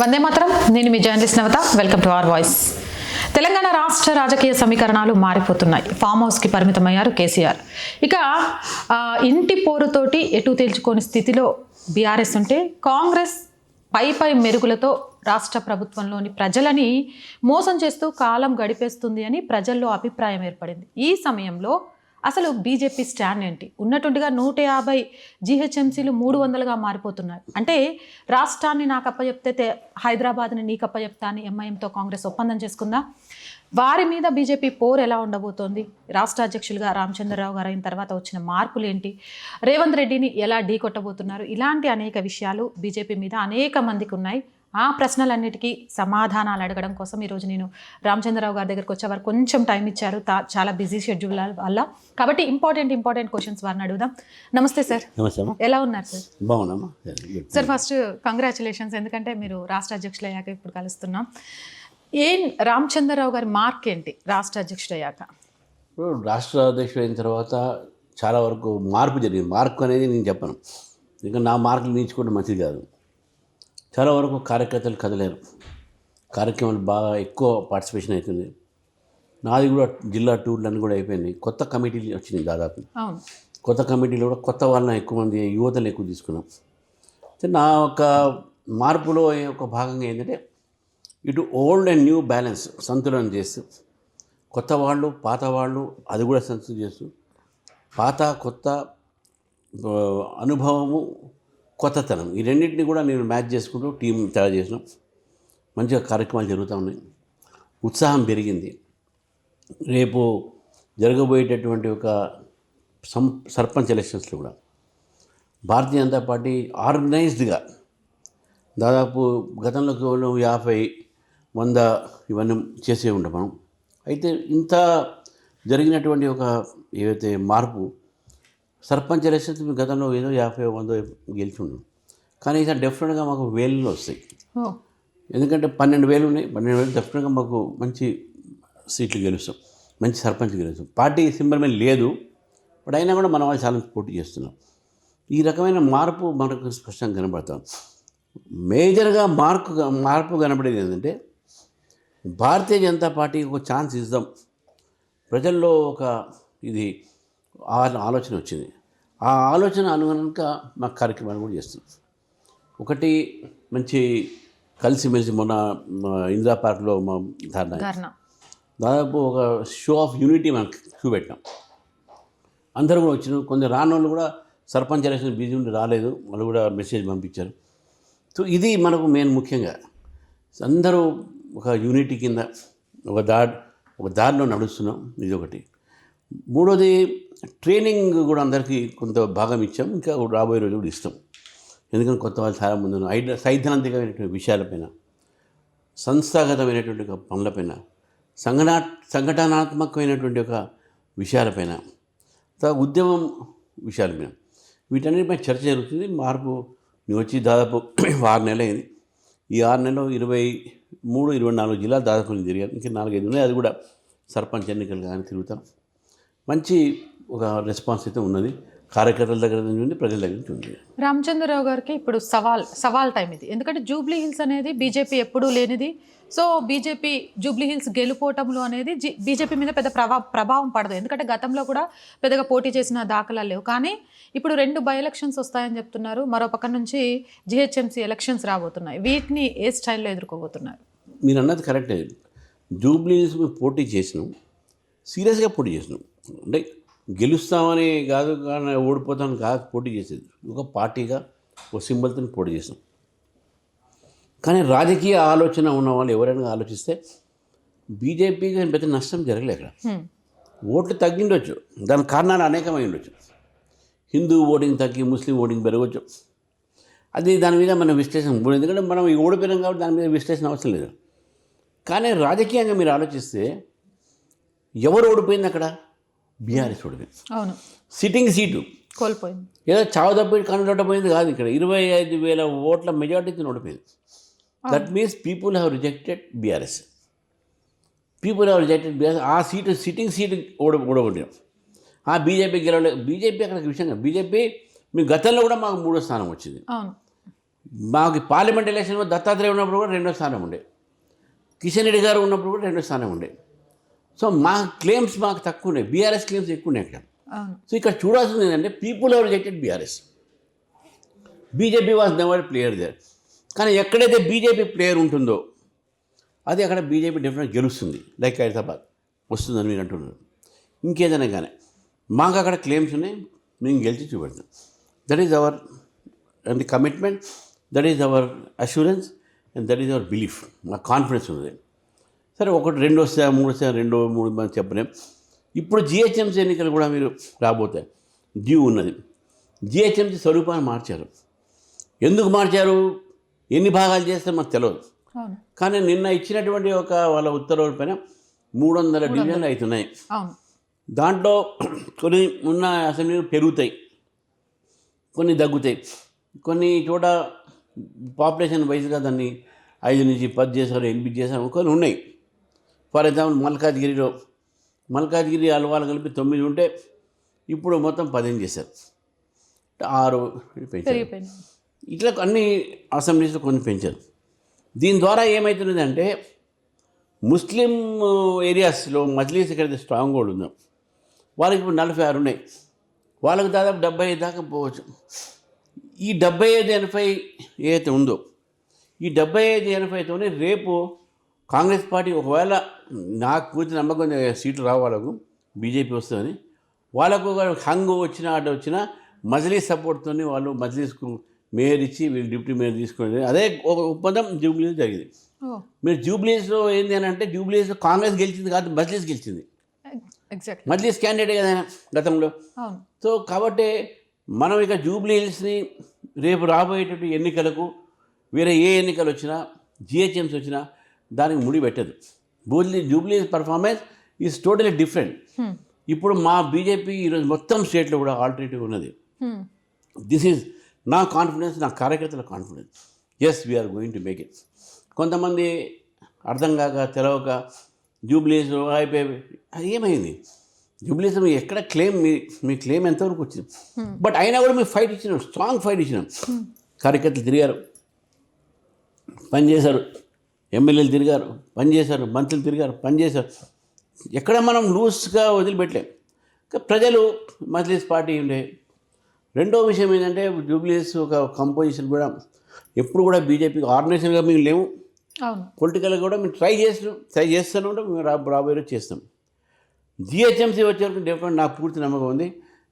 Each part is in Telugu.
వందే మాత్రం. నేను మీ journalist Navata. Welcome to our voice. Telangana రాష్ట్ర రాజకీయ సమీకరణాలు మారిపోతున్నాయి. ఫామ్ హౌస్కి పరిమితమయ్యారు కేసీఆర్. ఇక ఇంటి పోరుతోటి ఎటు తేల్చుకోని స్థితిలో బీఆర్ఎస్ ఉంటే కాంగ్రెస్ పై పై మెరుగులతో రాష్ట్ర ప్రభుత్వంలోని ప్రజలని మోసం చేస్తూ కాలం గడిపేస్తుంది అని ప్రజల్లో అభిప్రాయం ఏర్పడింది. ఈ సమయంలో అసలు బీజేపీ స్టాండ్ ఏంటి? ఉన్నట్టుండిగా నూట యాభై జీహెచ్ఎంసీలు మూడు వందలుగా మారిపోతున్నాయి. అంటే రాష్ట్రాన్ని నాకు అప్పచెప్తే హైదరాబాద్ని నీకు అప్పచెప్తా అని ఎంఐఎంతో కాంగ్రెస్ ఒప్పందం చేసుకుందా? వారి మీద బీజేపీ పోర్ ఎలా ఉండబోతోంది? రాష్ట్ర అధ్యక్షులుగా రామచంద్రరావు గారు అయిన తర్వాత వచ్చిన మార్పులు ఏంటి? రేవంత్ రెడ్డిని ఎలా ఢీ కొట్టబోతున్నారు? ఇలాంటి అనేక విషయాలు బీజేపీ మీద అనేక మందికి ఉన్నాయి. ఆ ప్రశ్నలన్నిటికీ సమాధానాలు అడగడం కోసం ఈరోజు నేను రామచంద్రరావు గారి దగ్గరికి వచ్చేవారు కొంచెం టైం ఇచ్చారు. చాలా బిజీ షెడ్యూల్ వల్ల. కాబట్టి ఇంపార్టెంట్ ఇంపార్టెంట్ క్వశ్చన్స్ వారిని అడుగుదాం. నమస్తే సార్. ఎలా ఉన్నారు సార్? బాగున్నామ్మా గుడ్. Sir first congratulations. ఎందుకంటే మీరు రాష్ట్ర అధ్యక్షులు అయ్యాక ఇప్పుడు కలుస్తున్నాం. ఏం రామచంద్రరావు గారి మార్క్ ఏంటి రాష్ట్ర అధ్యక్షుడు అయ్యాక రాష్ట్ర అధ్యక్షుడు అయిన తర్వాత చాలా వరకు మార్పు జరిగింది. మార్పు అనేది నేను చెప్పను. ఇంకా నా మార్కులు నీచుకోవడం మంచిది కాదు. చాలా వరకు కార్యకర్తలు కదలేరు కార్యక్రమాలు బాగా ఎక్కువ పార్టిసిపేషన్ అవుతుంది నాది కూడా జిల్లా టూర్లన్నీ కూడా అయిపోయింది కొత్త కమిటీలు వచ్చినాయి దాదాపు. కొత్త కమిటీలో కూడా కొత్త వాళ్ళని ఎక్కువ మంది యువతలు ఎక్కువ తీసుకున్నాం. నా ఒక మార్పులో ఒక భాగంగా ఏంటంటే ఇటు ఓల్డ్ అండ్ న్యూ బ్యాలెన్స్ సంతులనం చేస్తూ కొత్త వాళ్ళు పాత వాళ్ళు అది కూడా సంతులనం చేస్తూ పాత కొత్త అనుభవము కొత్తతనం. ఈ రెండింటిని కూడా నేను మ్యాచ్ చేసుకుంటూ టీం తయారు చేసినాం. మంచిగా కార్యక్రమాలు జరుగుతూ ఉన్నాయి. ఉత్సాహం పెరిగింది. రేపు జరగబోయేటటువంటి ఒక సం సర్పంచ్ ఎలక్షన్స్లో కూడా భారతీయ జనతా పార్టీ ఆర్గనైజ్డ్గా దాదాపు గతంలో కేవలం యాభై వంద ఇవన్నీ చేసే ఉంటాం మనం. అయితే ఇంత జరిగినటువంటి ఒక ఏవైతే మార్పు సర్పంచ్ ఎలక్షన్స్ గతంలో ఏదో యాభై వంద గెలిచి ఉన్నాం కానీ ఈసారి డెఫినెట్గా మాకు వేలలో వస్తాయి. ఎందుకంటే పన్నెండు వేలు ఉన్నాయి. పన్నెండు వేలు డెఫినెట్గా మాకు మంచి సీట్లు గెలుస్తాం. మంచి సర్పంచ్ గెలుస్తాం. పార్టీ సింబల్ మీద లేదు. బట్ అయినా కూడా మన వాళ్ళు చాలా పోటీ చేస్తున్నాం ఈ రకమైన మార్పు మనకు స్పష్టంగా కనబడతాం మేజర్గా మార్పు మార్పు కనబడేది ఏంటంటే భారతీయ జనతా పార్టీకి ఒక ఛాన్స్ ఇద్దాం ప్రజల్లో ఒక ఇది ఆలోచన వచ్చింది. ఆ ఆలోచన అనుగుణంగా మా కార్యక్రమాలు కూడా చేస్తున్నాం. ఒకటి మంచి కలిసిమెలిసి మొన్న ఇందిరా పార్క్లో మా ధర్నా దాదాపు ఒక షో ఆఫ్ యూనిటీ మనం చూపెట్టాం అందరూ కూడా వచ్చినారు. కొందరు రాని వాళ్ళు కూడా సర్పంచ్ ఎలక్షన్ బిజీ ఉండి రాలేదు. వాళ్ళు కూడా మెసేజ్ పంపించారు. సో ఇది మనకు మెయిన్ ముఖ్యంగా. అందరూ ఒక యూనిటీ కింద ఒక దారి ఒక దారిలో నడుస్తున్నాం. ఇది ఒకటి. మూడోది ట్రైనింగ్ కూడా అందరికీ కొంత భాగం ఇచ్చాం. ఇంకా రాబోయే రోజు కూడా ఇస్తాం. ఎందుకంటే కొత్త వాళ్ళు చాలా మంది ఉన్నారు. ఐడ సైద్ధాంతికమైనటువంటి విషయాలపైన సంస్థాగతమైనటువంటి ఒక పనులపైన సంఘటనా సంఘటనాత్మకమైనటువంటి ఒక విషయాలపైన తర్వాత ఉద్యమం విషయాలపైన వీటన్నిటిపై చర్చ జరుగుతుంది. మార్పు నువ్వు వచ్చి దాదాపు ఆరు నెలలు అయింది ఈ ఆరు నెలలో ఇరవై మూడు ఇరవై నాలుగు జిల్లాలు దాదాపు నేను తిరిగాను ఇంకా నాలుగైదు ఉన్నాయి. అది కూడా సర్పంచ్ ఎన్నికలు కానీ తిరుగుతాం. మంచి ఒక రెస్పాన్స్ అయితే ఉన్నది. కార్యకర్తల దగ్గర నుంచి ప్రజల దగ్గర నుంచి ఉంది. రామచంద్రరావు గారికి ఇప్పుడు సవాల్ సవాల్ టైం ఇది. ఎందుకంటే జూబ్లీ హిల్స్ అనేది బీజేపీ ఎప్పుడూ లేనిది. సో బీజేపీ జూబ్లీ హిల్స్ గెలుపోవటంలో అనేది జి బీజేపీ మీద పెద్ద ప్రభా ప్రభావం పడదు. ఎందుకంటే గతంలో కూడా పెద్దగా పోటీ చేసిన దాఖలాలు లేవు. కానీ ఇప్పుడు రెండు బై ఎలక్షన్స్ వస్తాయని చెప్తున్నారు. మరో పక్క నుంచి జిహెచ్ఎంసీ ఎలక్షన్స్ రాబోతున్నాయి. వీటిని ఏ స్టైల్లో ఎదుర్కోబోతున్నారు? మీరు అన్నది కరెక్టే జూబ్లీస్ మేము పోటీ చేసినాం. సీరియస్గా పోటీ చేసినాం. అంటే గెలుస్తామని కాదు కానీ ఓడిపోతామని కాదు పోటీ చేసేది. ఒక పార్టీగా ఒక సింబల్తో పోటీ చేసినాం కానీ రాజకీయ ఆలోచన ఉన్న వాళ్ళు ఎవరైనా ఆలోచిస్తే బీజేపీకి పెద్ద నష్టం జరగలే అక్కడ. ఓట్లు తగ్గిండొచ్చు. దానికి కారణాలు అనేకమై ఉండొచ్చు. హిందూ ఓటింగ్ తగ్గి ముస్లిం ఓటింగ్ పెరగవచ్చు అది దాని మీద మనం విశ్లేషణ ఎందుకంటే మనం ఈ ఓడిపోయినాం కాబట్టి దాని మీద విశ్లేషణ అవసరం లేదు. కానీ రాజకీయంగా మీరు ఆలోచిస్తే ఎవరు ఓడిపోయింది అక్కడ? బీఆర్ఎస్ ఓడిపోయింది అవును. Sitting seat. కోల్పోయింది. ఏదో చావు తప్పి కనుగొట్టపోయింది కాదు ఇక్కడ. ఇరవై ఐదు వేల ఓట్ల మెజార్టీతో ఓడిపోయింది that means people have rejected BRS people have rejected BRS ఆ సీటు సిట్టింగ్ సీటు ఓడ ఓడగొట్టాం ఆ బీజేపీ గెలవలేదు బీజేపీ అక్కడ విషయంగా బీజేపీ మీ గతంలో కూడా మాకు మూడో స్థానం వచ్చింది. మాకు పార్లమెంట్ ఎలక్షన్లో దత్తాత్రేయ ఉన్నప్పుడు కూడా రెండో స్థానం ఉండే. కిషన్ రెడ్డి గారు ఉన్నప్పుడు కూడా రెండో స్థానం ఉండే. సో మా క్లెయిమ్స్ మాకు తక్కువ ఉన్నాయి బీఆర్ఎస్ క్లెయిమ్స్ ఎక్కువ ఉన్నాయి అక్కడ. సో ఇక్కడ చూడాల్సింది ఏంటంటే people ever rejected BRS BJP was never player there కానీ ఎక్కడైతే బీజేపీ ప్లేయర్ ఉంటుందో అది అక్కడ బీజేపీ డెఫినెట్ గెలుస్తుంది. లైక్ హైదరాబాద్ వస్తుందని మీరు అంటున్నారు. ఇంకేదైనా కానీ. మాకు అక్కడ క్లెయిమ్స్ ఉన్నాయి. మేము గెలిచి చూపెడతాం. That is our and the commitment that is our assurance and that is our belief మా కాన్ఫిడెన్స్ ఉంది. సరే ఒకటి రెండు వస్తాయా మూడు వస్తాయా రెండు మూడు మంది చెప్పలేం. ఇప్పుడు జిహెచ్ఎంసీ ఎన్నికలు కూడా మీరు రాబోతాయి డ్యూ ఉన్నది. జిహెచ్ఎంసీ స్వరూపాన్ని మార్చారు. ఎందుకు మార్చారు? ఎన్ని భాగాలు చేస్తే మాకు తెలియదు కానీ నిన్న ఇచ్చినటువంటి ఒక వాళ్ళ ఉత్తర్వుల పైన మూడు వందల డివిజన్లు అవుతున్నాయి. దాంట్లో కొన్ని ఉన్న అసెంబ్లీలు పెరుగుతాయి. కొన్ని తగ్గుతాయి కొన్ని చోట పాపులేషన్ వైజ్గా దాన్ని ఐదు నుంచి పది చేశారు ఎనిమిది చేశారు కొన్ని ఉన్నాయి. ఫర్ ఎగ్జాంపుల్ మల్కాజ్గిరిలో మల్కాజ్గిరి అలవాలు కలిపి తొమ్మిది ఉంటే ఇప్పుడు మొత్తం పదిహేను చేశారు. ఆరు పెంచారు. ఇట్లా అన్ని అసెంబ్లీస్లో కొన్ని పెంచారు. దీని ద్వారా ఏమవుతున్నదంటే ముస్లిం ఏరియాస్లో మజ్లీస్ ఎక్కడైతే స్ట్రాంగ్ హోల్డ్ ఉందో. వాళ్ళకి ఇప్పుడు నలభై ఆరు ఉన్నాయి. వాళ్ళకి దాదాపు డెబ్బై ఐదు దాకా పోవచ్చు. ఈ డెబ్బై ఐదు ఎనభై ఏదైతే ఉందో ఈ డెబ్బై ఐదు ఎనభైతోనే రేపు కాంగ్రెస్ పార్టీ ఒకవేళ నాకు పూర్తి నమ్మకం సీట్లు రావు వాళ్ళకు బీజేపీ వస్తుందని వాళ్ళకు ఒక హంగ్ వచ్చినా అడ్డు వచ్చినా మజ్లీస్ సపోర్ట్తో వాళ్ళు మజ్లీస్కు మేయర్ ఇచ్చి వీళ్ళు డిప్యూటీ మేయర్ తీసుకుని అదే ఒక ఒప్పందం జూబ్లీస్ జరిగింది. మీరు జూబ్లీస్లో ఏంది అని అంటే జూబ్లీస్లో కాంగ్రెస్ గెలిచింది కాదు మజ్లీస్ గెలిచింది. మజ్లీస్ క్యాండిడేట్ కదా గతంలో. సో కాబట్టి మనం ఇక జూబ్లీ హిల్స్ని రేపు రాబోయేటటువంటి ఎన్నికలకు వేరే ఏ ఎన్నికలు వచ్చినా జిహెచ్ఎంసీ వచ్చినా దానికి ముడి పెట్టదు. బూజ్లీ Jubilee performance is totally different. Hmm. ఇప్పుడు మా బీజేపీ ఈరోజు మొత్తం స్టేట్లో కూడా ఆల్టర్నేటివ్ ఉన్నది. దిస్ ఈజ్ నా కాన్ఫిడెన్స్ నా కార్యకర్తల confidence. Yes we're going to make it కొంతమంది అర్థం కాక తెలవక జూబ్లీస్ అయిపోయి అది ఏమైంది? జూబ్లీస్ మీ ఎక్కడ క్లెయిమ్ మీ మీ క్లెయిమ్ ఎంతవరకు వచ్చింది? బట్ అయినా కూడా మీరు ఫైట్ ఇచ్చినాం స్ట్రాంగ్ ఫైట్ ఇచ్చినాం కార్యకర్తలు తిరిగారు. పనిచేశారు ఎమ్మెల్యేలు తిరిగారు పనిచేశారు మంత్రులు తిరిగారు పనిచేశారు ఎక్కడ మనం లూజ్గా వదిలిపెట్టలేం. ప్రజలు మజ్లీస్ పార్టీ ఉండే. రెండో విషయం ఏంటంటే జూబ్లీస్ ఒక కంపోజిషన్ కూడా ఎప్పుడు కూడా బీజేపీకి ఆర్గనైజేషన్గా మేము లేవు. పొలిటికల్గా కూడా మేము ట్రై చేస్తున్నాం ట్రై చేస్తూనే ఉంటాం మేము రా రాబోయే రోజు చేస్తాం. జిహెచ్ఎంసీ వచ్చే వరకు డెఫినెట్ నాకు పూర్తి నమ్మకం ఉంది.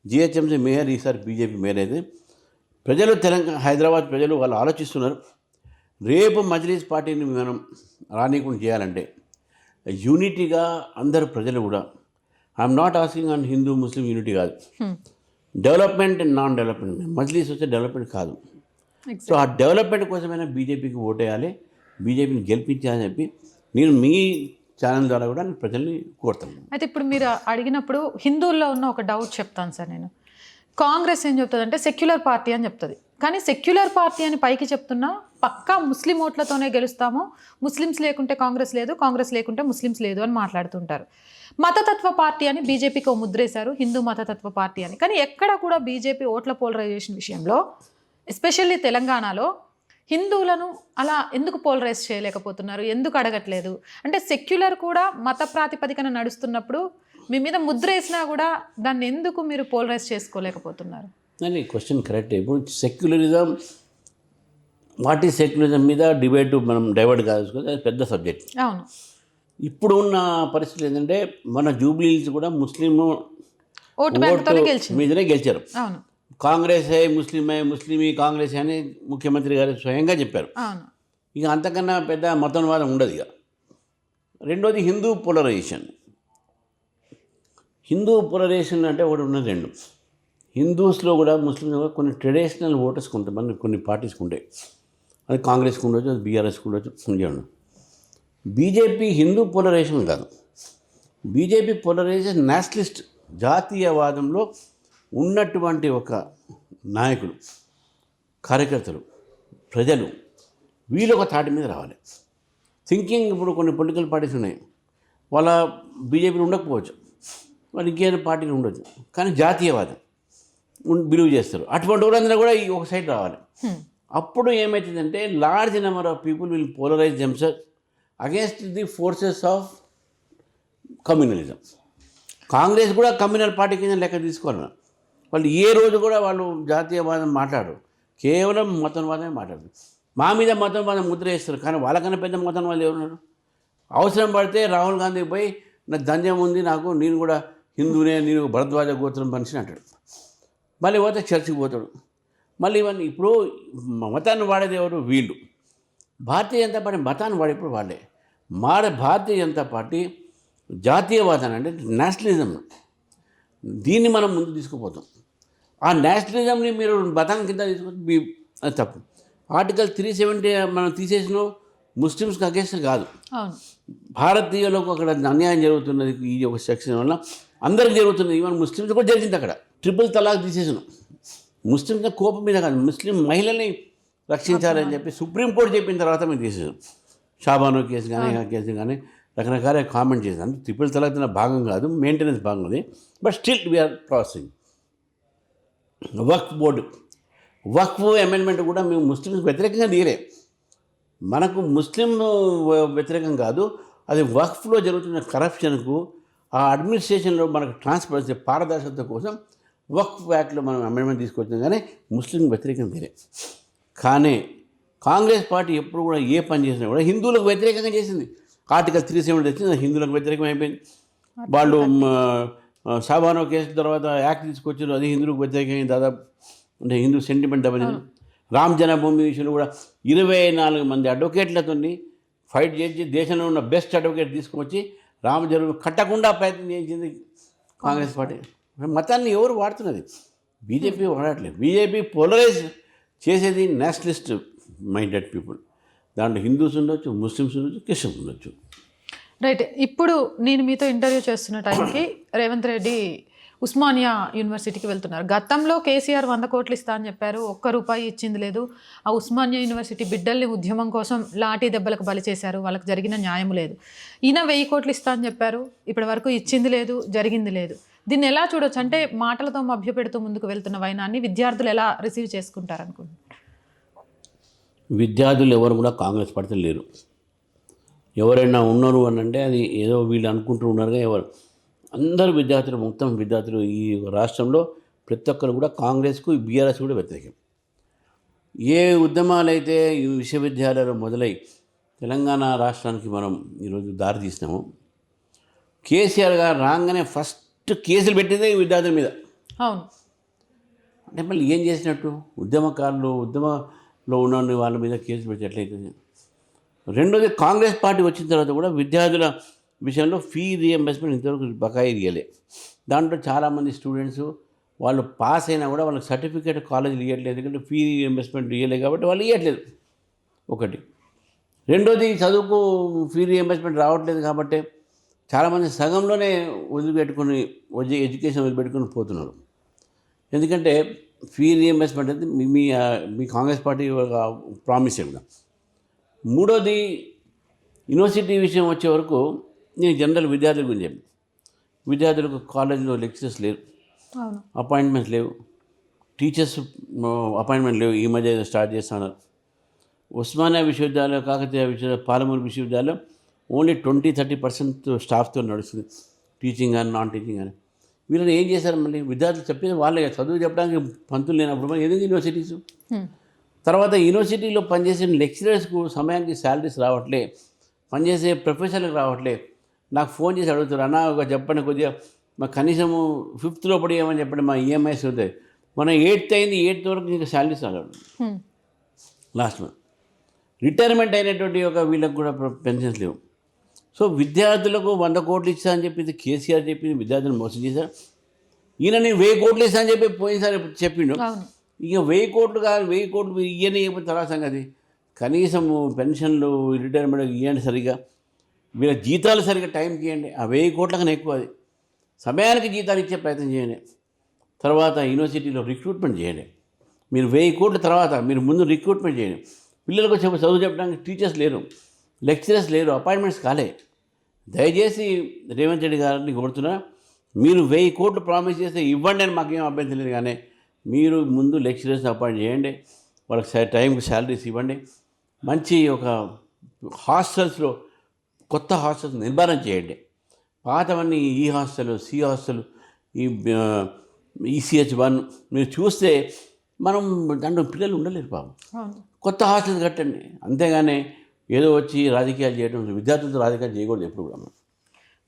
జిహెచ్ఎంసీ మేయర్ ఈసారి బీజేపీ మేయర్ అయితే ప్రజలు తెలంగాణ హైదరాబాద్ ప్రజలు వాళ్ళు ఆలోచిస్తున్నారు. రేపు మజ్లీస్ పార్టీని మనం రానీకుండా చేయాలంటే యూనిటీగా అందరు ప్రజలు కూడా I'm not asking on Hindu Muslim unity కాదు. Development and non development Majlis వచ్చే డెవలప్మెంట్ కాదు. సో ఆ డెవలప్మెంట్ కోసమైనా బీజేపీకి ఓటేయాలి బీజేపీని గెలిపించాలని చెప్పి నేను మీ ఛానల్ ద్వారా కూడా నేను ప్రజల్ని కోరుతాను. అయితే ఇప్పుడు మీరు అడిగినప్పుడు హిందువుల్లో ఉన్న ఒక డౌట్ చెప్తాను సార్ నేను. కాంగ్రెస్ ఏం చెప్తుంది అంటే సెక్యులర్ పార్టీ అని చెప్తుంది. కానీ సెక్యులర్ పార్టీ అని పైకి చెప్తున్నా పక్కా ముస్లిం ఓట్లతోనే గెలుస్తాము. ముస్లిమ్స్ లేకుంటే కాంగ్రెస్ లేదు కాంగ్రెస్ లేకుంటే ముస్లిమ్స్ లేదు అని మాట్లాడుతుంటారు. మతతత్వ పార్టీ అని బీజేపీకి ముద్రేశారు హిందూ మతతత్వ పార్టీ అని. కానీ ఎక్కడ కూడా బీజేపీ ఓట్ల పోలరైజేషన్ విషయంలో ఎస్పెషల్లీ తెలంగాణలో హిందువులను అలా ఎందుకు పోలరైజ్ చేయలేకపోతున్నారు ఎందుకు అడగట్లేదు? అంటే సెక్యులర్ కూడా మత ప్రాతిపదికన నడుస్తున్నప్పుడు మీ మీద ముద్ర వేసినా కూడా దాన్ని ఎందుకు మీరు పోలరైజ్ చేసుకోలేకపోతున్నారు? క్వశ్చన్ కరెక్ట్ ఇప్పుడు సెక్యులరిజం వాట్ ఈ సెక్యులరిజం మీద డిబేట్ మనం డైవర్ట్ కాదు అది పెద్ద సబ్జెక్ట్. అవును. ఇప్పుడు ఉన్న పరిస్థితి ఏంటంటే మన జూబ్లీస్ కూడా ముస్లిం ఓటు మీదనే గెలిచారు. కాంగ్రెస్ ఏ ముస్లిమే కాంగ్రెస్ అని ముఖ్యమంత్రి గారు స్వయంగా చెప్పారు. ఇక అంతకన్నా పెద్ద మతంవాదం ఉండదు ఇక. రెండోది హిందూ పోలరైజేషన్. హిందూ పోలరైజేషన్ అంటే ఒకటి ఉన్నది రెండు. హిందూస్లో కూడా ముస్లింస్ కూడా కొన్ని ట్రెడిషనల్ ఓటర్స్కి ఉంటాయి మన కొన్ని పార్టీస్కి ఉంటాయి అది కాంగ్రెస్కి ఉండొచ్చు అది బీఆర్ఎస్కి ఉండొచ్చు ఉండేవాడు బీజేపీ హిందూ పోలరైజేషన్ కాదు. బీజేపీ పోలరైజేషన్ నేషనలిస్ట్ జాతీయవాదంలో ఉన్నటువంటి ఒక నాయకులు కార్యకర్తలు ప్రజలు వీళ్ళు ఒక తాటి మీద రావాలి. థింకింగ్ ఇప్పుడు కొన్ని పొలిటికల్ పార్టీస్ ఉన్నాయి. వాళ్ళ బీజేపీలో ఉండకపోవచ్చు. వాళ్ళు ఇంకేదైనా పార్టీలు ఉండొచ్చు. కానీ జాతీయవాదం బిలీవ్ చేస్తారు. అటువంటి వాళ్ళందరూ కూడా ఈ ఒక సైడ్ రావాలి. అప్పుడు ఏమవుతుందంటే large number of people will polarize themselves against the forces of communalism Congress కూడా కమ్యూనల్ పార్టీ కింద లెక్క తీసుకోవాలి మనం. వాళ్ళు ఏ రోజు కూడా వాళ్ళు జాతీయవాదం మాట్లాడరు. కేవలం మతంవాదమే మాట్లాడరు. మా మీద మతంవాదం ముద్ర వేస్తారు. కానీ వాళ్ళకన్నా పెద్ద మతం వాళ్ళు ఎవరున్నారు అవసరం పడితే రాహుల్ గాంధీ పోయి నాకు ధన్యం ఉంది నాకు నేను కూడా హిందూనే నేను భరద్వాజ గోత్రం మనిషిని అంటాడు. మళ్ళీ పోతే చర్చికి పోతాడు. మళ్ళీ ఇవన్నీ ఇప్పుడు మతాన్ని వాడేది ఎవరు? వీళ్ళు. భారతీయ జనతా పార్టీ మతాన్ని వాడేప్పుడు వాళ్ళే. మాడ భారతీయ జనతా పార్టీ జాతీయవాదాన్ని అంటే నేషనలిజం. దీన్ని మనం ముందు తీసుకుపోతాం. ఆ నేషనలిజంని మీరు మతం కింద అది తప్పు. ఆర్టికల్ త్రీ సెవెంటీ మనం తీసేసిన ముస్లిమ్స్కి అగేన్స్ట్ కాదు. భారతీయులకు అక్కడ అన్యాయం జరుగుతున్నది ఈ ఒక సెక్షన్ వల్ల అందరికి జరుగుతున్నది. ఈవెన్ ముస్లిమ్స్ కూడా జరిగింది అక్కడ. ట్రిపుల్ తలాక్ తీసేసాను. ముస్లింస్ కోపం మీద కాదు ముస్లిం మహిళల్ని రక్షించాలని చెప్పి సుప్రీంకోర్టు చెప్పిన తర్వాత మేము తీసేసాం షాబాను కేసు కానీ ఆ. కేసు కానీ రకరకాల కామెంట్ ట్రిపుల్ తలాక్ తిన భాగం కాదు మెయింటెనెన్స్ భాగం అది. But still we're processing Waqf board Waqf amendment కూడా మేము ముస్లింస్ వ్యతిరేకంగా తీయలే. మనకు ముస్లిం వ్యతిరేకం కాదు అది వక్ఫ్లో జరుగుతున్న కరప్షన్కు ఆ అడ్మినిస్ట్రేషన్లో మనకు ట్రాన్స్పరెన్సీ పారదర్శకత కోసం వక్ఫ్ యాక్ట్లో మనం అమెండ్మెంట్ తీసుకొచ్చాం కానీ ముస్లిం వ్యతిరేకం వేరే. కానీ కాంగ్రెస్ పార్టీ ఎప్పుడు కూడా ఏ పని చేసినా కూడా హిందువులకు వ్యతిరేకంగా చేసింది. ఆర్టికల్ త్రీ సెవెంటీ వచ్చింది హిందువులకు వ్యతిరేకం అయిపోయింది. వాళ్ళు సాబానో కేసు తర్వాత యాక్ట్ తీసుకొచ్చారు అది హిందువులకు వ్యతిరేకంగా దాదాపు. అంటే హిందూ సెంటిమెంట్ అవన్నీ రామ్ జన్మభూమి విషయంలో కూడా ఇరవై నాలుగు మంది అడ్వకేట్లతో ఫైట్ చేసి దేశంలో ఉన్న బెస్ట్ అడ్వకేట్ తీసుకొచ్చి రామ జన్మ కట్టకుండా ప్రయత్నం చేసింది కాంగ్రెస్ పార్టీ. మతాన్ని ఎవరు వాడుతున్నది? బీజేపీ వాడట్లేదు. బీజేపీ పోలరైజ్ చేసేది నేషనలిస్ట్ మైండెడ్ పీపుల్. దాంట్లో హిందూస్ ఉండొచ్చు ముస్లిమ్స్ ఉండొచ్చు క్రిస్టియన్స్ ఉండొచ్చు. రైట్. ఇప్పుడు నేను మీతో ఇంటర్వ్యూ చేస్తున్న టైంకి రేవంత్ రెడ్డి ఉస్మానియా యూనివర్సిటీకి వెళ్తున్నారు. గతంలో కేసీఆర్ వంద కోట్లు ఇస్తా అని చెప్పారు. ఒక్క రూపాయి ఇచ్చింది లేదు. ఆ ఉస్మానియా యూనివర్సిటీ బిడ్డల్ని ఉద్యమం కోసం లాఠీ దెబ్బలకు బలి చేశారు. వాళ్ళకి జరిగిన న్యాయం లేదు. ఈయన వెయ్యి కోట్లు ఇస్తా అని చెప్పారు. ఇప్పటి వరకు ఇచ్చింది లేదు జరిగింది లేదు. దీన్ని ఎలా చూడొచ్చు? అంటే మాటలతో మభ్యపెడుతూ ముందుకు వెళ్తున్న వైనాన్ని విద్యార్థులు ఎలా రిసీవ్ చేసుకుంటారు అనుకుంటున్నారు విద్యార్థులు ఎవరు కూడా కాంగ్రెస్ పార్టీ లేరు. ఎవరైనా ఉన్నారు అని అంటే అది ఏదో వీళ్ళు అనుకుంటూ ఉన్నారుగా ఎవరు. అందరు విద్యార్థులు మొత్తం విద్యార్థులు ఈ రాష్ట్రంలో ప్రతి ఒక్కరు కూడా కాంగ్రెస్కు బీఆర్ఎస్ కూడా వ్యతిరేకం. ఏ ఉద్యమాలు అయితే ఈ విశ్వవిద్యాలయాలు మొదలై తెలంగాణ రాష్ట్రానికి మనం ఈరోజు దారి తీసినాము కేసీఆర్ గారు రాగానే ఫస్ట్ కేసులు పెట్టిందే ఈ విద్యార్థుల మీద. అవును. అంటే మళ్ళీ ఏం చేసినట్టు? ఉద్యమకారులు ఉద్యమంలో ఉన్న వాళ్ళ మీద కేసు పెడితే ఎట్లయితుంది రెండోది కాంగ్రెస్ పార్టీ వచ్చిన తర్వాత కూడా విద్యార్థుల విషయంలో ఫీ రియంబర్స్మెంట్ ఇంతవరకు బకాయి ఇవ్వలే దాంట్లో చాలామంది స్టూడెంట్స్ వాళ్ళు పాస్ అయినా కూడా వాళ్ళకి సర్టిఫికేట్ కాలేజీలు ఇవ్వట్లేదు ఎందుకంటే ఫీ రియంబర్స్మెంట్ ఇవ్వలేదు కాబట్టి వాళ్ళు ఇవ్వట్లేదు ఒకటి. రెండోది చదువుకు ఫీ రియంబర్స్మెంట్ రావట్లేదు కాబట్టి చాలామంది సగంలోనే వదిలిపెట్టుకుని వదిలి ఎడ్యుకేషన్ వదిలిపెట్టుకుని పోతున్నారు. ఎందుకంటే ఫీ రియంబర్స్మెంట్ అయితే మీ మీ కాంగ్రెస్ పార్టీ ప్రామిస్ కూడా మూడోది యూనివర్సిటీ విషయం వచ్చే వరకు నేను జనరల్ విద్యార్థుల గురించి చెప్పాను. విద్యార్థులకు కాలేజీలో లెక్చరర్స్ లేరు. అవును. అపాయింట్మెంట్స్ లేవు. టీచర్స్ అపాయింట్మెంట్ లేవు. ఈ మధ్య స్టార్ట్ చేస్తున్నారు. ఉస్మానియా విశ్వవిద్యాలయం కాకతీయ విశ్వవిద్యాలయం పాలమూరు విశ్వవిద్యాలయం ఓన్లీ ట్వంటీ థర్టీ పర్సెంట్ స్టాఫ్తో నడుస్తుంది. టీచింగ్ కానీ నాన్ టీచింగ్ కానీ వీళ్ళని ఏం చేశారు మళ్ళీ? విద్యార్థులు చెప్పేది వాళ్ళే చదువు చెప్పడానికి పంతులు లేనప్పుడు ఎందుకు యూనివర్సిటీస్. తర్వాత యూనివర్సిటీలో పనిచేసే లెక్చరర్స్కు సమయానికి శాలరీస్ రావట్లే. పనిచేసే ప్రొఫెసర్లకు రావట్లే. నాకు ఫోన్ చేసి అడుగుతారు అన్న ఒక చెప్పండి కొద్దిగా. మా కనీసము ఫిఫ్త్లో పడి ఏమని చెప్పండి మా ఈఎంఐస్ అవుతాయి మనం ఎయిత్ అయింది ఎయిత్ వరకు ఇంకా శాలరీస్ రాలేదు. లాస్ట్ మంత్ రిటైర్మెంట్ అయినటువంటి ఒక వీళ్ళకి కూడా పెన్షన్స్ లేవు. సో విద్యార్థులకు వంద కోట్లు ఇచ్చా అని చెప్పింది కేసీఆర్ చెప్పింది విద్యార్థులను మోసం చేశారు. ఈయన నేను వెయ్యి కోట్లు ఇస్తా అని చెప్పి పోయినసారి చెప్పిండు. ఇక వెయ్యి కోట్లు కాదు వెయ్యి కోట్లు ఇవన్నీ ఇవ్వకపోతే తర్వాత సంగతి. కనీసం పెన్షన్లు రిటైర్మెంట్ ఇవ్వండి సరిగా. వీళ్ళ జీతాలు సరిగా టైంకి ఇవ్వండి ఆ వెయ్యి కోట్ల కన్నా ఎక్కువ అది. సమయానికి జీతాలు ఇచ్చే ప్రయత్నం చేయండి. తర్వాత యూనివర్సిటీలో రిక్రూట్మెంట్ చేయండి. మీరు వెయ్యి కోట్ల తర్వాత మీరు ముందు రిక్రూట్మెంట్ చేయండి. పిల్లలకు చెప్ప చదువు చెప్పడానికి టీచర్స్ లేరు. లెక్చరర్స్ లేరు అపాయింట్మెంట్స్ కాలే. దయచేసి రేవంత్ రెడ్డి గారిని కోరుతున్నా మీరు వెయ్యి కోట్లు ప్రామిస్ చేస్తే ఇవ్వండి అని మాకేం అభ్యంతరం లేదు కానీ మీరు ముందు లెక్చరర్స్ అపాయింట్ చేయండి వాళ్ళకి టైంకి శాలరీస్ ఇవ్వండి. మంచి ఒక హాస్టల్స్లో కొత్త హాస్టల్స్ నిర్మాణం చేయండి. పాతవన్నీ ఈ హాస్టల్ సి హాస్టల్ ఈ ఈసీహెచ్ వన్ మీరు చూస్తే మనం దాంట్లో పిల్లలు ఉండలేరు పాపం. కొత్త హాస్టల్స్ కట్టండి. అంతేగాని ఏదో వచ్చి రాజకీయాలు చేయడం విద్యార్థులతో రాజకీయాలు చేయకూడదు ఎప్పుడు కూడా.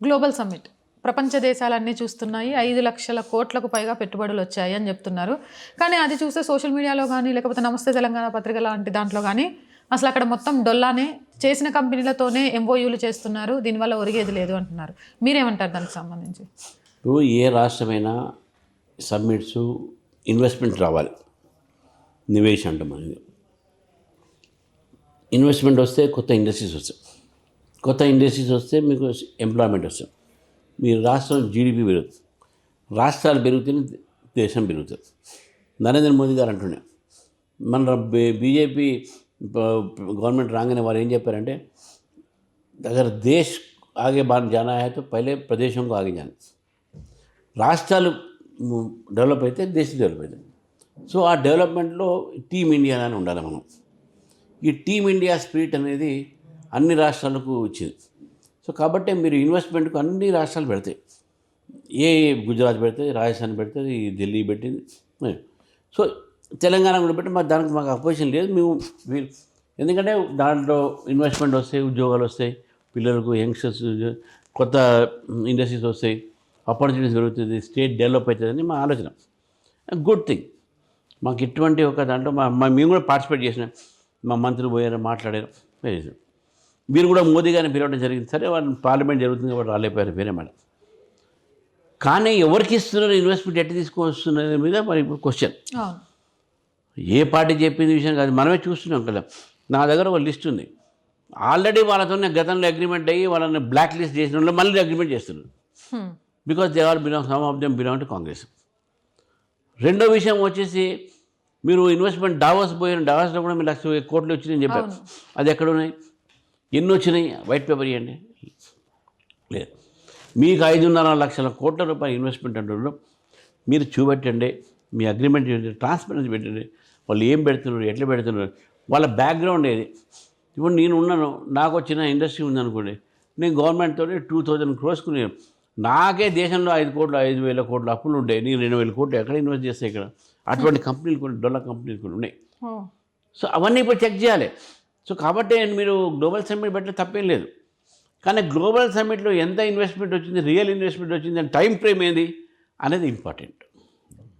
Global summit. ప్రపంచ దేశాలన్నీ చూస్తున్నాయి. ఐదు లక్షల కోట్లకు పైగా పెట్టుబడులు వచ్చాయి అని చెప్తున్నారు. కానీ అది చూస్తే సోషల్ మీడియాలో కానీ లేకపోతే నమస్తే తెలంగాణ పత్రిక లాంటి దాంట్లో కానీ అసలు అక్కడ మొత్తం డొల్లానే చేసిన కంపెనీలతోనే ఎంఓయూలు చేస్తున్నారు. దీనివల్ల ఒరిగేది లేదు అంటున్నారు. మీరేమంటారు దానికి సంబంధించి? ఇప్పుడు ఏ రాష్ట్రమైనా సబ్మిట్స్ ఇన్వెస్ట్మెంట్ రావాలి. నివేశ్ అంటాం అనేది. ఇన్వెస్ట్మెంట్ వస్తే కొత్త ఇండస్ట్రీస్ వస్తాయి. కొత్త ఇండస్ట్రీస్ వస్తే మీకు ఎంప్లాయ్మెంట్ వస్తాయి మీ రాష్ట్రం జీడిపి పెరుగుతుంది. రాష్ట్రాలు పెరుగుతుంది దేశం పెరుగుతుంది. నరేంద్ర మోదీ గారు అంటున్నా మన బీజేపీ గవర్నమెంట్ రాగానే వారు ఏం చెప్పారంటే దగ్గర దేశ్ ఆగే బాగా జానా అయితే తో పహలే ప్రదేశంకు ఆగే జాన రాష్ట్రాలు డెవలప్ అయితే దేశం డెవలప్ అవుతుంది. సో ఆ డెవలప్మెంట్లో టీమ్ ఇండియా అని ఉండాలి మనం. ఈ టీమిండియా స్పిరిట్ అనేది అన్ని రాష్ట్రాలకు వచ్చింది. సో కాబట్టి మీరు ఇన్వెస్ట్మెంట్కు అన్ని రాష్ట్రాలు పెడతాయి. ఏ గుజరాత్ పెడితే రాజస్థాన్ పెడితే ఢిల్లీ పెట్టింది. సో తెలంగాణ కూడా పెట్టి మాకు దానికి మాకు అపోజిషన్ లేదు. మేము మీరు ఎందుకంటే దాంట్లో ఇన్వెస్ట్మెంట్ వస్తాయి ఉద్యోగాలు వస్తాయి పిల్లలకు యంగ్స్టర్స్ కొత్త ఇండస్ట్రీస్ వస్తాయి ఆపర్చునిటీస్ పెరుగుతుంది స్టేట్ డెవలప్ అవుతుందని మా ఆలోచన. Good thing. మాకు ఇటువంటి ఒక దాంట్లో మా- మేము కూడా పార్టిసిపేట్ చేసినాం. మా మంత్రులు పోయారు మాట్లాడారు. మీరు కూడా మోదీ గారిని పిలవడం జరిగింది. సరే వాళ్ళు పార్లమెంట్ జరుగుతుంది కాబట్టి రాలేకపోయారు వేరే మాట. కానీ ఎవరికి ఇస్తున్నారు? ఇన్వెస్ట్మెంట్ ఎట్లా తీసుకొస్తున్నారు మీద మరి ఇప్పుడు క్వశ్చన్ ఏ పార్టీ చెప్పింది విషయం కాదు. మనమే చూస్తున్నాం కదా. నా దగ్గర ఒక లిస్ట్ ఉంది. ఆల్రెడీ వాళ్ళతో గతంలో అగ్రిమెంట్ అయ్యి వాళ్ళని బ్లాక్ లిస్ట్ చేసిన వాళ్ళు మళ్ళీ అగ్రిమెంట్ చేస్తున్నారు. Because they are belong some of them belong to Congress రెండో విషయం వచ్చేసి మీరు ఇన్వెస్ట్మెంట్ డావస్ పోయిన డావస్లో కూడా మీరు లక్ష కోట్లు వచ్చినాయని చెప్పారు. అది ఎక్కడ ఉన్నాయి? ఎన్ని వచ్చినాయి? వైట్ పేపర్ ఇవ్వండి. లేదు. మీకు ఐదున్నర లక్షల కోట్ల రూపాయల ఇన్వెస్ట్మెంట్ అంటున్నారు మీరు చూపెట్టండి మీ అగ్రిమెంట్ ట్రాన్స్పరెన్సీ పెట్టండి. వాళ్ళు ఏం పెడుతున్నారు ఎట్లా పెడుతున్నారు? వాళ్ళ బ్యాక్గ్రౌండ్ ఏది? ఇప్పుడు నేను ఉన్నాను నాకు వచ్చిన ఇండస్ట్రీ ఉందనుకోండి నేను గవర్నమెంట్తో టూ థౌజండ్ క్రోస్కుని నాకే దేశంలో ఐదు కోట్లు ఐదు వేల కోట్ల అప్పులు ఉంటాయి. నేను రెండు వేల కోట్లు ఎక్కడ ఇన్వెస్ట్ చేస్తే ఇక్కడ? అటువంటి కంపెనీలు కొన్ని డొల్ల కంపెనీలు కొన్ని ఉన్నాయి. సో అవన్నీ ఇప్పుడు చెక్ చేయాలి. సో కాబట్టి మీరు గ్లోబల్ సమ్మిట్ పెట్టే తప్పేం లేదు. కానీ గ్లోబల్ సమ్మిట్లో ఎంత ఇన్వెస్ట్మెంట్ వచ్చింది రియల్ ఇన్వెస్ట్మెంట్ వచ్చింది అని టైం ఫ్రేమ్ ఏంది అనేది ఇంపార్టెంట్.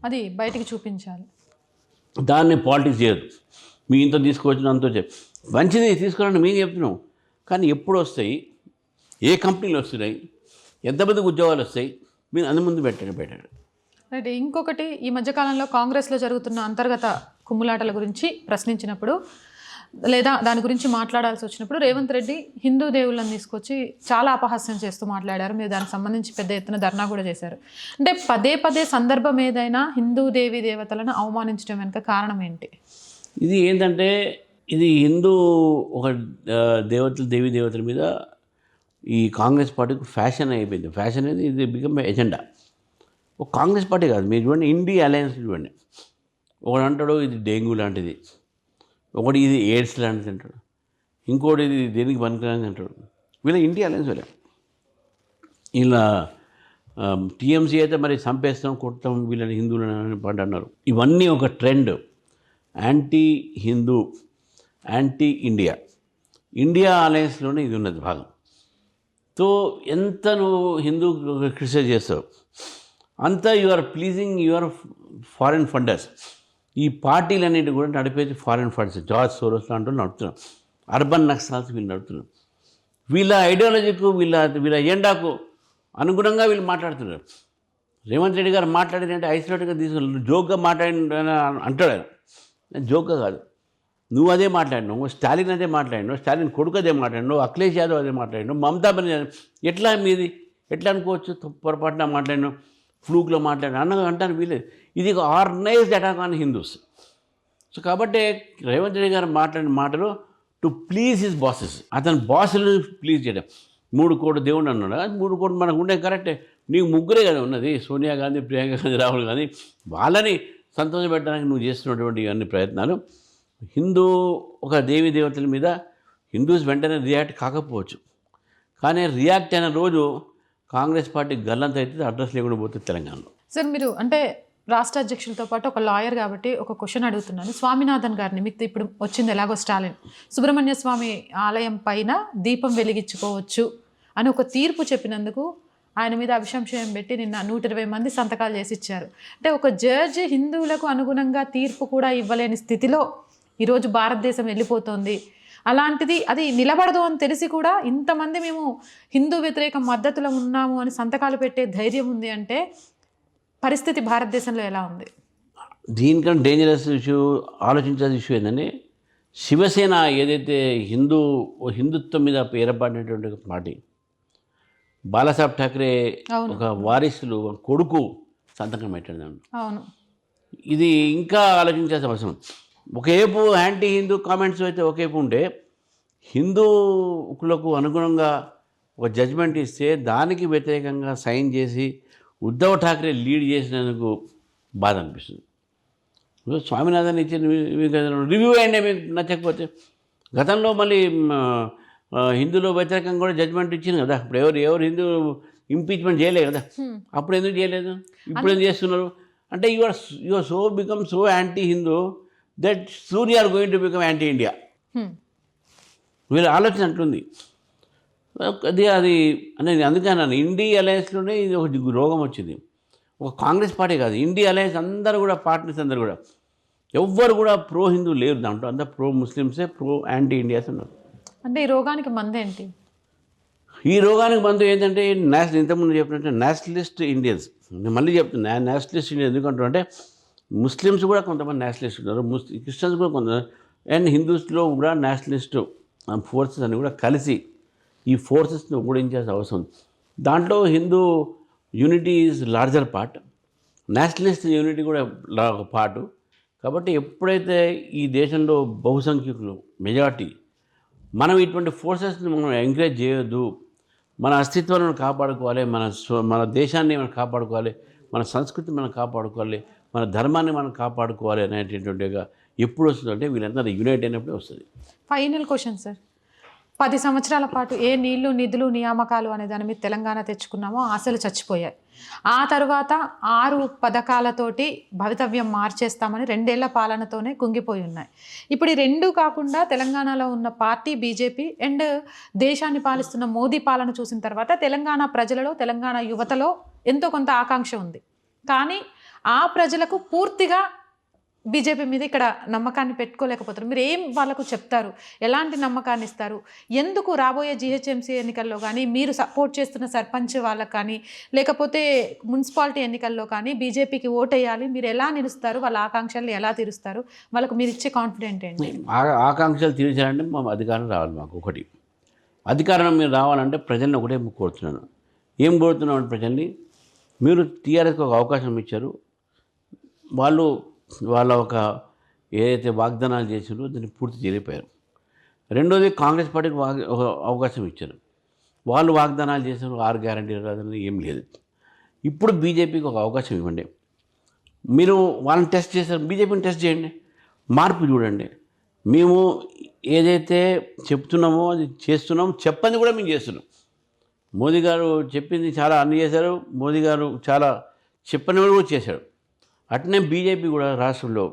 అది బయటికి చూపించాలి. దాన్ని పాలిటిక్స్ చేయదు మీ ఇంత తీసుకోవచ్చు అంత చెప్పి మంచిది తీసుకురండి మేము చెప్తున్నాం. కానీ ఎప్పుడు వస్తాయి? ఏ కంపెనీలు వస్తున్నాయి? ఎంతమందికి ఉద్యోగాలు వస్తాయి? మీరు అందు ముందు పెట్టండి పెట్టండి. రైట్ ఇంకొకటి ఈ మధ్యకాలంలో కాంగ్రెస్లో జరుగుతున్న అంతర్గత కుమ్ములాటల గురించి ప్రశ్నించినప్పుడు లేదా దాని గురించి మాట్లాడాల్సి వచ్చినప్పుడు రేవంత్ రెడ్డి హిందూ దేవుళ్ళని తీసుకొచ్చి చాలా అపహాస్యం చేస్తూ మాట్లాడారు. మీరు దానికి సంబంధించి పెద్ద ఎత్తున ధర్నా కూడా చేశారు. అంటే పదే పదే సందర్భం ఏదైనా హిందూ దేవి దేవతలను అవమానించడం వెనుక కారణం ఏంటి? ఇది ఏంటంటే ఇది హిందూ ఒక దేవతలు దేవీ దేవతల మీద ఈ కాంగ్రెస్ పార్టీకి ఫ్యాషన్ అయిపోయింది. ఫ్యాషన్ అనేది ఇది బికమ్ ఎజెండా ఒక కాంగ్రెస్ పార్టీ కాదు. మీరు చూడండి ఇండియా అలయన్స్ చూడండి. ఒకడు అంటాడు ఇది డెంగ్యూ లాంటిది. ఒకటి ఇది ఎయిడ్స్ లాంటిది అంటాడు. ఇంకోటి ఇది దేనికి పనికిరాని అంటాడు. వీళ్ళ ఇండియా అలయన్స్ వీళ్ళే. ఇలా టీఎంసీ అయితే మరి చంపేస్తాం కొడతాం వీళ్ళని హిందువులని అని అన్నారు. ఇవన్నీ ఒక trend. Anti Hindu anti India India అలయన్స్లోనే ఇది ఉన్నది భాగం. సో ఎంత నువ్వు హిందూ క్రిటిసైజ్ చేస్తావు? అంతా you are pleasing your foreign funders ఈ పార్టీలు అనేటివి కూడా నడిపేది ఫారిన్ ఫండ్స్ జార్జ్ సోరోస్ లాంటి వాళ్ళు అర్బన్ నక్సల్స్ వీళ్ళు నడుపుతున్నారు. వీళ్ళ ఐడియాలజీకు వీళ్ళ వీళ్ళ ఎజెండాకు అనుగుణంగా వీళ్ళు మాట్లాడుతున్నారు. రేవంత్ రెడ్డి గారు మాట్లాడినంటే ఐసోలేట్గా తీసుకున్నారు జోక్గా మాట్లాడిన అంటాడు ఆయన. జోక్గా కాదు. నువ్వు అదే మాట్లాడినావు. స్టాలిన్ అదే మాట్లాడినావు. స్టాలిన్ కొడుకు అదే మాట్లాడినావు. అఖిలేష్ యాదవ్ అదే మాట్లాడినావు. మమతా బెనర్జీ ఎట్లా మీది? ఎట్లా అనుకోవచ్చు? పొరపాటున మాట్లాడినావు. ఫ్లూక్లో మాట్లాడినా అన్న అంటాను వీలేదు ఇది ఒక organized attack on Hindus so కాబట్టి రేవంత్ రెడ్డి గారు మాట్లాడిన మాటలు టు ప్లీజ్ హిస్ బాసెస్ అతని బాసులు ప్లీజ్ చేయడం. మూడు కోట్లు దేవుడు అన్నాడు. మూడు కోట్లు మనకు ఉండే కరెక్టే. నీకు ముగ్గురే కదా ఉన్నది. సోనియా గాంధీ ప్రియాంక గాంధీ రాహుల్ గాంధీ. వాళ్ళని సంతోషపెట్టడానికి నువ్వు చేస్తున్నటువంటి అన్ని ప్రయత్నాలు. హిందూ ఒక దేవి దేవతల మీద హిందూస్ వెంటనే రియాక్ట్ కాకపోవచ్చు. కానీ రియాక్ట్ అయిన రోజు కాంగ్రెస్ పార్టీ గల్లంత అయితే అడ్రస్ లేకుండా పోతుంది తెలంగాణలో. సార్ మీరు అంటే రాష్ట్ర అధ్యక్షులతో పాటు ఒక లాయర్ కాబట్టి ఒక క్వశ్చన్ అడుగుతున్నాను. స్వామినాథన్ గారిని మీకు ఇప్పుడు వచ్చింది ఎలాగో స్టాలిన్. సుబ్రహ్మణ్య స్వామి ఆలయం పైన దీపం వెలిగించుకోవచ్చు అని ఒక తీర్పు చెప్పినందుకు ఆయన మీద అభిశంశయం పెట్టి నిన్న నూట ఇరవై మంది సంతకాలు చేసి ఇచ్చారు. అంటే ఒక జడ్జి హిందువులకు అనుగుణంగా తీర్పు కూడా ఇవ్వలేని స్థితిలో ఈరోజు భారతదేశం వెళ్ళిపోతుంది. అలాంటిది అది నిలబడదు అని తెలిసి కూడా ఇంతమంది మేము హిందూ వ్యతిరేక మద్దతులో ఉన్నాము అని సంతకాలు పెట్టే ధైర్యం ఉంది అంటే పరిస్థితి భారతదేశంలో ఎలా ఉంది దీనికన్నా డేంజరస్ ఇష్యూ ఆలోచించాల్సిన ఇష్యూ ఏంటంటే శివసేన ఏదైతే హిందూ హిందుత్వం మీద ఏర్పడినటువంటి పార్టీ బాలాసాహెబ్ ఠాక్రే. ఒక వారిసులు కొడుకు సంతకం పెట్టాడు అవును ఇది ఇంకా ఆలోచించాల్సిన అవసరం. ఒకవైపు యాంటీ హిందూ కామెంట్స్ అయితే ఒకవైపు ఉంటే హిందూకులకు అనుగుణంగా ఒక జడ్జ్మెంట్ ఇస్తే దానికి వ్యతిరేకంగా సైన్ చేసి ఉద్ధవ్ ఠాక్రే లీడ్ చేసినందుకు బాధ అనిపిస్తుంది. స్వామినాథన్ ఇచ్చిన రివ్యూ అయ్యండి మీకు నచ్చకపోతే. గతంలో మళ్ళీ హిందూలో వ్యతిరేకంగా కూడా జడ్జ్మెంట్ ఇచ్చింది కదా. ఇప్పుడు ఎవరు ఎవరు హిందూ ఇంపీచ్మెంట్ చేయలేదు కదా. అప్పుడు ఎందుకు చేయలేదు? ఇప్పుడు ఎందుకు చేస్తున్నారు? అంటే you are you are so become so anti Hindu that soon are going to become anti India. వీళ్ళ ఆలోచన అట్లుంది అది అది అనేది అందుకే అన్నాను ఇండి అలయన్స్లోనే ఇది ఒక రోగం వచ్చింది. ఒక కాంగ్రెస్ పార్టీ కాదు ఇండి అలయన్స్ అందరూ కూడా పార్టీస్ అందరూ కూడా ఎవ్వరు కూడా ప్రో హిందూ లేరు దాంట్లో. అంతా ప్రో ముస్లిమ్సే ప్రో యాంటీ ఇండియాస్ ఉన్నారు అంటే ఈ రోగానికి మందేంటి ఈ రోగానికి మందు ఏంటంటే నేషనల్ ఇంతకుముందు చెప్పినట్టు నేషనలిస్ట్ ఇండియన్స్ నేను మళ్ళీ చెప్తున్నా నేషనలిస్ట్ ఇండియన్ ఎందుకంటారు అంటే ముస్లిమ్స్ కూడా కొంతమంది నేషనలిస్ట్ ఉన్నారు ముస్లిం క్రిస్టియన్స్ కూడా కొంత అండ్ హిందూస్లో కూడా నేషనలిస్ట్ ఫోర్సెస్ అని కూడా కలిసి ఈ ఫోర్సెస్ని ఓడించాల్సిన అవసరం ఉంది. దాంట్లో Hindu unity is larger part nationalist unity కూడా ఒక పార్టు కాబట్టి ఎప్పుడైతే ఈ దేశంలో బహుసంఖ్యకులు మెజార్టీ మనం ఇటువంటి ఫోర్సెస్ని మనం ఎంకరేజ్ చేయొద్దు మన అస్తిత్వాన్ని కాపాడుకోవాలి మన మన దేశాన్ని మనం కాపాడుకోవాలి మన సంస్కృతిని మనం కాపాడుకోవాలి మన ధర్మాన్ని మనం కాపాడుకోవాలి అనేటటువంటి ఎప్పుడు వస్తుందంటే వీళ్ళందరూ యునైట్ అయినప్పుడే వస్తుంది. ఫైనల్ క్వశ్చన్ సార్ పది సంవత్సరాల పాటు ఏ నీళ్ళు నిధులు నియామకాలు అనే దాని మీద తెలంగాణ తెచ్చుకున్నామో ఆశలు చచ్చిపోయాయి. ఆ తర్వాత ఆరు పథకాలతోటి భవితవ్యం మార్చేస్తామని రెండేళ్ళ పాలనతోనే కుంగిపోయి ఉన్నాయి. ఇప్పుడు ఈ రెండు కాకుండా తెలంగాణలో ఉన్న పార్టీ బీజేపీ అండ్ దేశాన్ని పాలిస్తున్న మోదీ పాలన చూసిన తర్వాత తెలంగాణ ప్రజలలో తెలంగాణ యువతలో ఎంతో కొంత ఆకాంక్ష ఉంది. కానీ ఆ ప్రజలకు పూర్తిగా బీజేపీ మీద ఇక్కడ నమ్మకాన్ని పెట్టుకోలేకపోతారు. మీరు ఏం వాళ్ళకు చెప్తారు? ఎలాంటి నమ్మకాన్ని ఇస్తారు? ఎందుకు రాబోయే జిహెచ్ఎంసీ ఎన్నికల్లో కానీ మీరు సపోర్ట్ చేస్తున్న సర్పంచ్ వాళ్ళకు కానీ లేకపోతే మున్సిపాలిటీ ఎన్నికల్లో కానీ బీజేపీకి ఓటేయాలి మీరు ఎలా నిలుస్తారు? వాళ్ళ ఆకాంక్షలు ఎలా తీరుస్తారు? వాళ్ళకు మీరు ఇచ్చే కాన్ఫిడెంట్ ఏంటి? ఆకాంక్షలు తీర్చాలంటే మా అధికారం రావాలి మాకు ఒకటి. అధికారం మీరు రావాలంటే ప్రజల్ని ఒకటే కోరుతున్నాను. ఏం కోరుతున్నాం అంటే ప్రజల్ని? మీరు టీఆర్ఎస్కి ఒక అవకాశం ఇచ్చారు. వాళ్ళు వాళ్ళ ఒక ఏదైతే వాగ్దానాలు చేసిందో దాన్ని పూర్తి చేయలేకపోయారు. రెండోది కాంగ్రెస్ పార్టీకి వాగ్ ఒక అవకాశం ఇచ్చారు. వాళ్ళు వాగ్దానాలు చేశారు ఆరు గ్యారంటీ రాదని ఏం లేదు. ఇప్పుడు బీజేపీకి ఒక అవకాశం ఇవ్వండి. మీరు వాళ్ళని టెస్ట్ చేశారు బీజేపీని టెస్ట్ చేయండి. మార్పు చూడండి. మేము ఏదైతే చెప్తున్నామో అది చేస్తున్నామో చెప్పని కూడా మేము చేస్తున్నాం. మోదీ గారు చెప్పింది చాలా అన్ని చేశారు మోదీ గారు చాలా చెప్పని కూడా చేశాడు అట్నే బీజేపీ కూడా రాష్ట్రంలో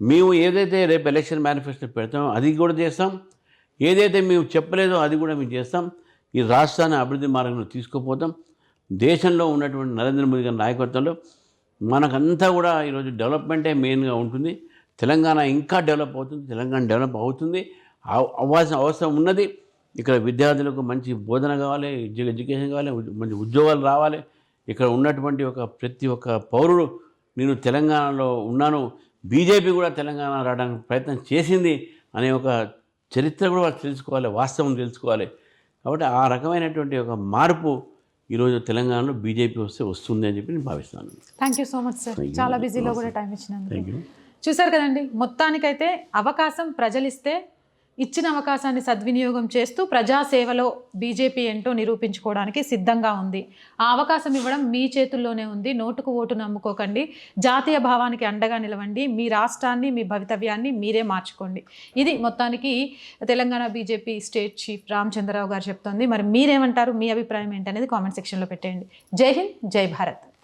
మేము ఏదైతే రేపు ఎలక్షన్ మేనిఫెస్టో పెడతామో అది కూడా చేస్తాం. ఏదైతే మేము చెప్పలేదో అది కూడా మేము చేస్తాం. ఈ రాష్ట్రాన్ని అభివృద్ధి మార్గంలో తీసుకుపోతాం. దేశంలో ఉన్నటువంటి నరేంద్ర మోదీ గారి నాయకత్వంలో మనకంతా కూడా ఈరోజు డెవలప్మెంటే మెయిన్గా ఉంటుంది. తెలంగాణ ఇంకా డెవలప్ అవుతుంది. తెలంగాణ డెవలప్ అవుతుంది. అవ్వాల్సిన అవసరం ఉన్నది. ఇక్కడ విద్యార్థులకు మంచి బోధన కావాలి ఎడ్యుకేషన్ కావాలి మంచి ఉద్యోగాలు రావాలి. ఇక్కడ ఉన్నటువంటి ఒక ప్రతి ఒక్క పౌరుడు నేను తెలంగాణలో ఉన్నాను బీజేపీ కూడా తెలంగాణ రావడానికి ప్రయత్నం చేసింది అనే ఒక చరిత్ర కూడా వాళ్ళు తెలుసుకోవాలి వాస్తవం తెలుసుకోవాలి. కాబట్టి ఆ రకమైనటువంటి ఒక మార్పు ఈరోజు తెలంగాణలో బీజేపీ వస్తే వస్తుంది అని చెప్పి నేను భావిస్తున్నాను. Thank you so much sir చాలా బిజీలో కూడా టైం ఇచ్చినందుకు. చూసారు కదండి మొత్తానికైతే అవకాశం ప్రజలిస్తే ఇచ్చిన అవకాశాన్ని సద్వినియోగం చేస్తూ ప్రజాసేవలో బీజేపీ ఏంటో నిరూపించుకోవడానికి సిద్ధంగా ఉంది. ఆ అవకాశం ఇవ్వడం మీ చేతుల్లోనే ఉంది. నోటుకు ఓటు నమ్ముకోకండి. జాతీయ భావానికి అండగా నిలవండి. మీ రాష్ట్రాన్ని మీ భవితవ్యాన్ని మీరే మార్చుకోండి. ఇది మొత్తానికి Telangana BJP state chief Ramachandra Rao గారు చెప్తోంది. మరి మీరేమంటారు? మీ అభిప్రాయం ఏంటనేది కామెంట్ సెక్షన్లో పెట్టేయండి. జై హింద్ జై భారత్.